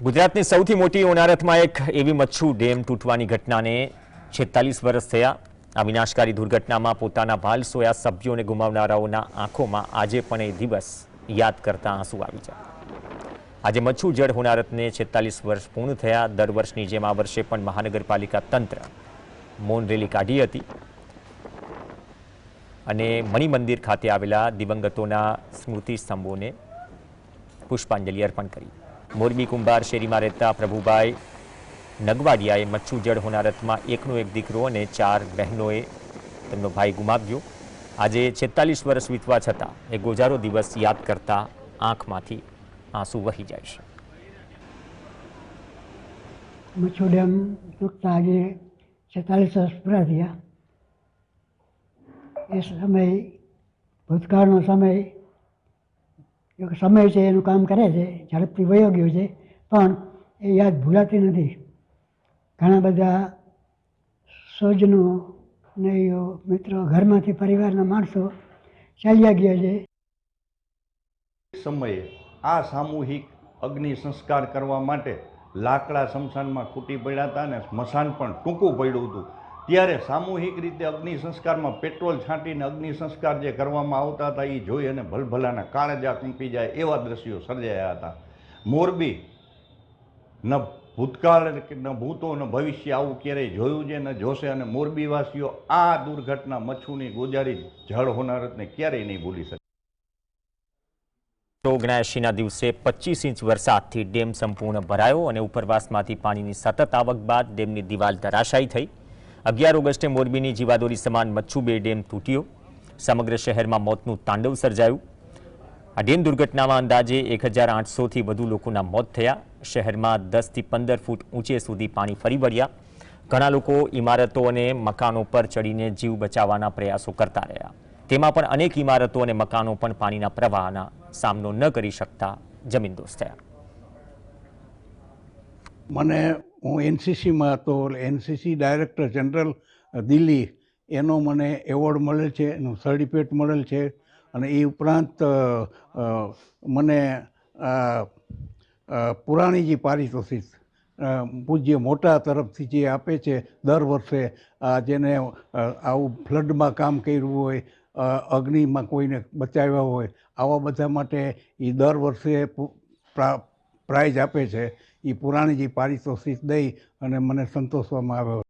ગુજરાતની સૌથી મોટી હોનારતમાં એક એવી મચ્છુ ડેમ તૂટવાની ઘટનાને છેતાલીસ વર્ષ થયા. આ વિનાશકારી દુર્ઘટનામાં પોતાના ભાલ સોયા સભ્યોને ગુમાવનારાઓના આંખોમાં આજે પણ એ દિવસ યાદ કરતા આંસુ આવી જાય. આજે મચ્છુ જળ હોનારતને છેતાલીસ વર્ષ પૂર્ણ થયા. દર વર્ષની જેમ આ વર્ષે પણ મહાનગરપાલિકા તંત્ર મૌન રેલી કાઢી હતી. અને મણિમંદિર ખાતે આવેલા દિવંગતોના સ્મૃતિ સ્તંભોને પુષ્પાંજલિ અર્પણ કરી. મોરબી કુંભાર શેરીમાં રહેતા પ્રભુભાઈ નગવાડિયાએ મચ્છુ જળ હોનારતમાં એકનો એક દીકરો અને ચાર બહેનોએ તેમનો ભાઈ ગુમાવ્યો. આજે છેતાલીસ વર્ષ વીતવા છતાં એ ગોજારો દિવસ યાદ કરતા આંખમાંથી આંસુ વહી જાય છે. મચ્છુ ડેમ તૂટતા આજે છેતાલીસ વર્ષ પૂરા થયા. એ સમય ભૂતકાળનો સમય એક સમય છે, એનું કામ કરે છે, ઝડપથી વયો ગયો છે, પણ એ યાદ ભૂલાતી નથી. ઘણા બધા સ્વજનો ને મિત્રો, ઘરમાંથી પરિવારના માણસો ચાલ્યા ગયા છે. સમયે આ સામૂહિક અગ્નિ સંસ્કાર કરવા માટે લાકડા સ્મશાનમાં ખૂટી પડ્યા હતા અને સ્મશાન પણ ટૂંકું પડ્યું હતું. ત્યારે સામૂહિક રીતે અગ્નિ સંસ્કારમાં પેટ્રોલ છાંટીને અગ્નિ સંસ્કાર જે કરવામાં આવતા હતા એ જોઈ અને ભલભલાના કાળજા કંપી જાય એવા દ્રશ્યો સર્જાયા હતા. મોરબી, ન ભૂતકાળ ન ભૂતો, ન ભવિષ્ય આવું ક્યારેય જોયું છે ન જોશે અને મોરબીવાસીઓ આ દુર્ઘટના મચ્છુની ગોજારી જળ હોનારતને ક્યારેય નહીં ભૂલી શકે. ઓગણએંશીના દિવસે પચીસ ઇંચ વરસાદથી ડેમ સંપૂર્ણ ભરાયો અને ઉપરવાસમાંથી પાણીની સતત આવક બાદ ડેમની દિવાલ ધરાશાયી થઈ. અગિયાર ઓગસ્ટે મોરબીની જીવાદોરી સમાન મચ્છુ બે ડેમ તૂટ્યો. સમગ્ર શહેરમાં મોતનું તાંડવ સર્જાયું. આ ડેમ દુર્ઘટનામાં અંદાજે એક હજાર આઠસોથી વધુ લોકોના મોત થયા. શહેરમાં દસથી પંદર ફૂટ ઊંચે સુધી પાણી ફરી વળ્યા. ઘણા લોકો ઇમારતો અને મકાનો પર ચડીને જીવ બચાવવાના પ્રયાસો કરતા રહ્યા. તેમાં પણ અનેક ઇમારતો અને મકાનો પણ પાણીના પ્રવાહના સામનો ન કરી શકતા જમીનદોસ્ત થયા. મને હું એનસીસીમાં હતો એનસીસી ડાયરેક્ટર જનરલ દિલ્હી, એનો મને એવોર્ડ મળેલ છે, એનું સર્ટિફિકેટ મળેલ છે, અને એ ઉપરાંત મને પુરાણીજી પારિતોષિક પૂજ્ય મોટા તરફથી જે આપે છે, દર વર્ષે આ જેને આવું ફ્લડમાં કામ કર્યું હોય અગ્નિમાં કોઈને બચાવ્યા હોય, આવા બધા માટે એ દર વર્ષે પ્રાઇઝ આપે છે એ પુરાણીજી પારિતોષિક દઈ અને મને સંતોષવામાં આવ્યો.